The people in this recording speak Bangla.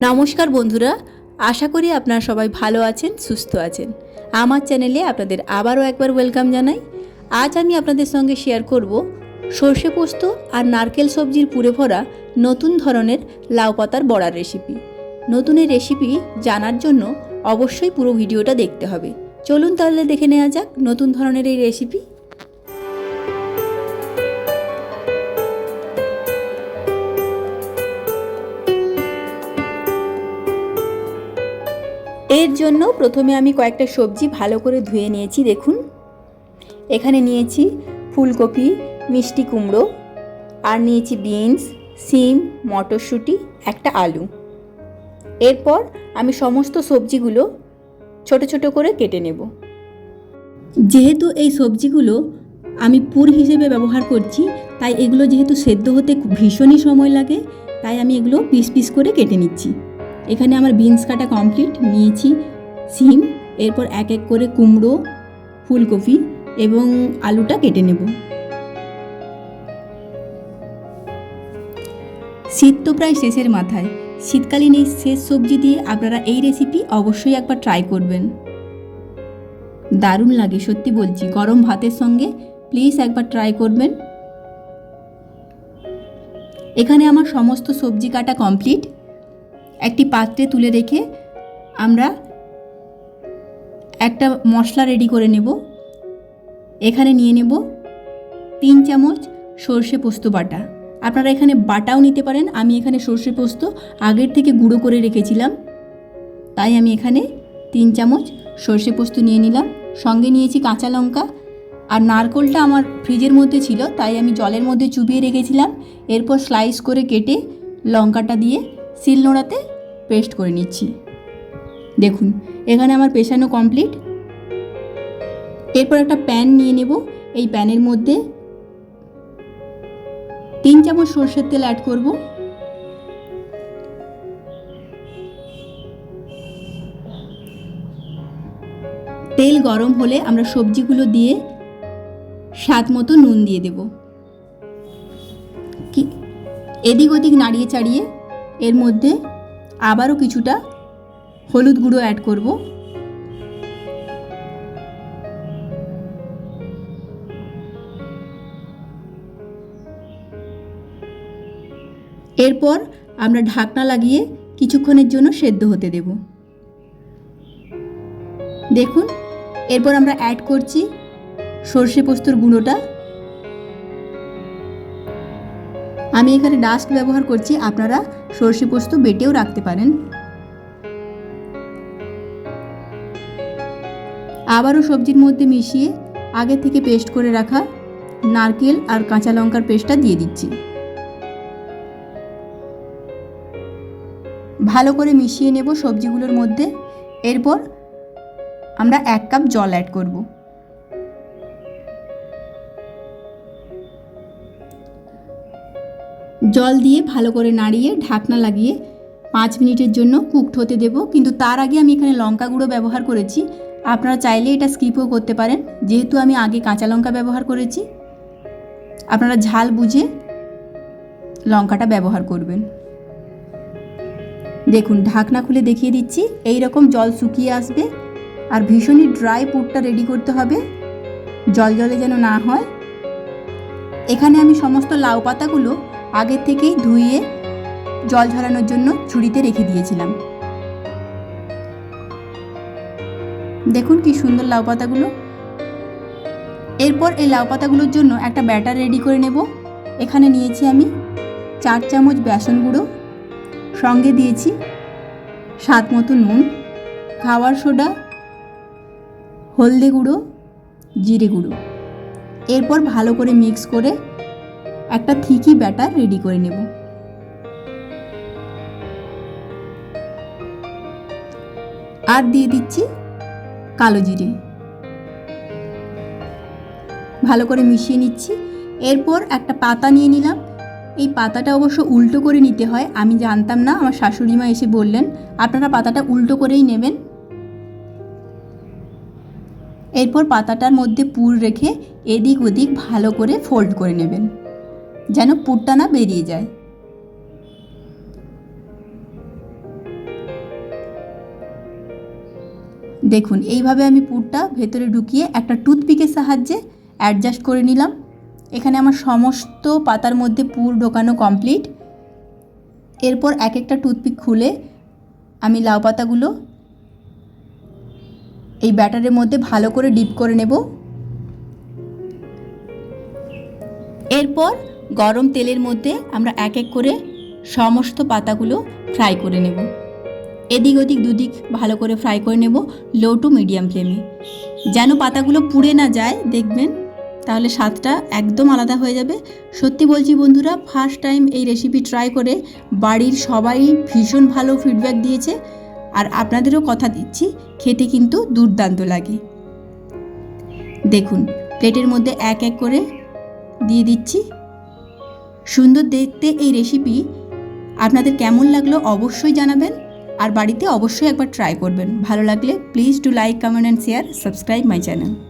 নমস্কার বন্ধুরা, আশা করি আপনারা সবাই ভালো আছেন, সুস্থ আছেন। আমার চ্যানেলে আপনাদের আবারও একবার ওয়েলকাম জানাই। আজ আমি আপনাদের সঙ্গে শেয়ার করব সর্ষে পোস্ত আর নারকেল সবজির পুরে ভরা নতুন ধরনের লাউ পাতার বড়ার রেসিপি নতুন এই রেসিপি জানার জন্য অবশ্যই পুরো ভিডিওটা দেখতে হবে। চলুন তাহলে দেখে নেওয়া যাক নতুন ধরনের এই রেসিপি এর জন্য প্রথমে আমি কয়েকটা সবজি ভালো করে ধুয়ে নিয়েছি, দেখুন। এখানে নিয়েছি ফুলকপি, মিষ্টি কুমড়ো, আর নিয়েছি বিনস, সিম, মটরশুঁটি, একটা আলু। এরপর আমি সমস্ত সবজিগুলো ছোট ছোট করে কেটে নেব। যেহেতু এই সবজিগুলো আমি পুর হিসেবে ব্যবহার করছি, তাই এগুলো যেহেতু সেদ্ধ হতে ভীষণই সময় লাগে, তাই আমি এগুলো পিস পিস করে কেটে নিচ্ছি। এখানে আমার বিনস কাটা কমপ্লিট নিয়েছি সিম, এরপর এক এক করে কুমড়ো, ফুলকপি এবং আলুটা কেটে নেব। শীত তো প্রায় শেষের মাথায়। শীতকালীন এই শেষ সবজি দিয়ে আপনারা এই রেসিপি অবশ্যই একবার ট্রাই করবেন। দারুণ লাগে, সত্যি বলছি। গরম ভাতের সঙ্গে প্লিজ একবার ট্রাই করবেন। এখানে আমার সমস্ত সবজি কাটা কমপ্লিট একটি পাত্রে তুলে রেখে আমরা একটা মশলা রেডি করে নেব। এখানে নিয়ে নেব তিন চামচ সর্ষে পোস্ত বাটা। আপনারা এখানে বাটাও নিতে পারেন। আমি এখানে সর্ষে পোস্ত আগের থেকে গুঁড়ো করে রেখেছিলাম। তাই আমি এখানে তিন চামচ সর্ষে পোস্ত নিয়ে নিলাম। সঙ্গে নিয়েছি কাঁচা লঙ্কা। আর নারকোলটা আমার ফ্রিজের মধ্যে ছিল, তাই আমি জলের মধ্যে চুবিয়ে রেখেছিলাম। এরপর স্লাইস করে কেটে লঙ্কাটা দিয়ে শিল নোড়াতে পেস্ট করে নিচ্ছি। দেখুন, এখানে আমার পেশানো কমপ্লিট। এরপর একটা প্যান নিয়ে নেব। এই প্যানের মধ্যে তিন চামচ সর্ষের তেল অ্যাড করব। তেল গরম হলে আমরা সবজিগুলো দিয়ে স্বাদ মতো নুন দিয়ে দেব। কি? এদিক ওদিক নাড়িয়ে চাড়িয়ে এর মধ্যে আবারও কিছুটা হলুদ গুঁড়ো অ্যাড করব। এরপর আমরা ঢাকনা লাগিয়ে কিছুক্ষণের জন্য সেদ্ধ হতে দেব। দেখুন, এরপর আমরা অ্যাড করছি সর্ষে পোস্তর গুঁড়োটা। আমি এখানে ডাস্ট ব্যবহার করছি, আপনারা সর্ষে পোস্ত বেটেও রাখতে পারেন। আবারও সবজির মধ্যে মিশিয়ে আগে থেকে পেস্ট করে রাখা নারকেল আর কাঁচা লঙ্কার পেস্টটা দিয়ে দিচ্ছি। ভালো করে মিশিয়ে নেব সবজিগুলোর মধ্যে। এরপর আমরা এক কাপ জল অ্যাড করব। জল দিয়ে ভালো করে নাড়িয়ে, ঢাকনা লাগিয়ে পাঁচ মিনিটের জন্য কুকড হতে দেব। কিন্তু তার আগে আমি এখানে লঙ্কা গুঁড়ো ব্যবহার করেছি। আপনারা চাইলে এটা স্কিপও করতে পারেন। যেহেতু আমি আগে কাঁচা লঙ্কা ব্যবহার করেছি, আপনারা ঝাল বুঝে লঙ্কাটা ব্যবহার করবেন। দেখুন, ঢাকনা খুলে দেখিয়ে দিচ্ছি। এই রকম জল শুকিয়ে আসবে আর ভীষণই ড্রাই পুরটা রেডি করতে হবে। জল জলে যেন না হয়। এখানে আমি সমস্ত লাউ পাতাগুলো আগের থেকেই ধুইয়ে জল ঝরানোর জন্য ঝুড়িতে রেখে দিয়েছিলাম। দেখুন কি সুন্দর লাউ পাতাগুলো। এরপর এই লাউ পাতাগুলোর জন্য একটা ব্যাটার রেডি করে নেব। এখানে নিয়েছি আমি চার চামচ বেসন গুঁড়ো, সঙ্গে দিয়েছি স্বাদ মতো নুন, খাওয়ার সোডা, হলদে গুঁড়ো, জিরে গুঁড়ো। এরপর ভালো করে মিক্স করে একটা থিকি ব্যাটার রেডি করে নেব। আর দিয়ে দিচ্ছি কালো জিরে। ভালো করে মিশিয়ে নিচ্ছি। এরপর একটা পাতা নিয়ে নিলাম। এই পাতাটা অবশ্য উল্টো করে নিতে হয়। আমি জানতাম না, আমার শাশুড়ি মা এসে বললেন, আপনারা পাতাটা উল্টো করেই নেবেন। এরপর পাতাটার মধ্যে পুর রেখে এদিক ওদিক ভালো করে ফোল্ড করে নেবেন। যেন পুরটা না বেরিয়ে যায়। দেখুন, এইভাবে আমি পুরটা ভেতরে ঢুকিয়ে একটা টুথপিকের সাহায্যে অ্যাডজাস্ট করে নিলাম। এখানে আমার সমস্ত পাতার মধ্যে পুর ঢোকানো কমপ্লিট এরপর এক একটা টুথপিক খুলে আমি লাউ পাতাগুলো এই ব্যাটারের মধ্যে ভালো করে ডিপ করে নেব। এরপর গরম তেলের মধ্যে আমরা এক এক করে সমস্ত পাতাগুলো ফ্রাই করে নেব। এদিক ওদিক দুদিক ভালো করে ফ্রাই করে নেব লো টু মিডিয়াম ফ্লেমে। যেন পাতাগুলো পুড়ে না যায়, দেখবেন তাহলে স্বাদটা একদম আলাদা হয়ে যাবে। সত্যি বলছি বন্ধুরা ফার্স্ট টাইম এই রেসিপি ট্রাই করে বাড়ির সবাই ভীষণ ভালো ফিডব্যাক দিয়েছে। আর আপনাদেরও কথা দিচ্ছি, খেতে কিন্তু দুর্দান্ত লাগে। দেখুন, প্লেটের মধ্যে এক এক করে দিয়ে দিচ্ছি। সুন্দর দেখতে এই রেসিপি আপনাদের কেমন লাগল অবশ্যই জানাবেন। আর বাড়িতে অবশ্যই একবার ট্রাই করবেন। ভালো লাগলে please do like comment and share subscribe my channel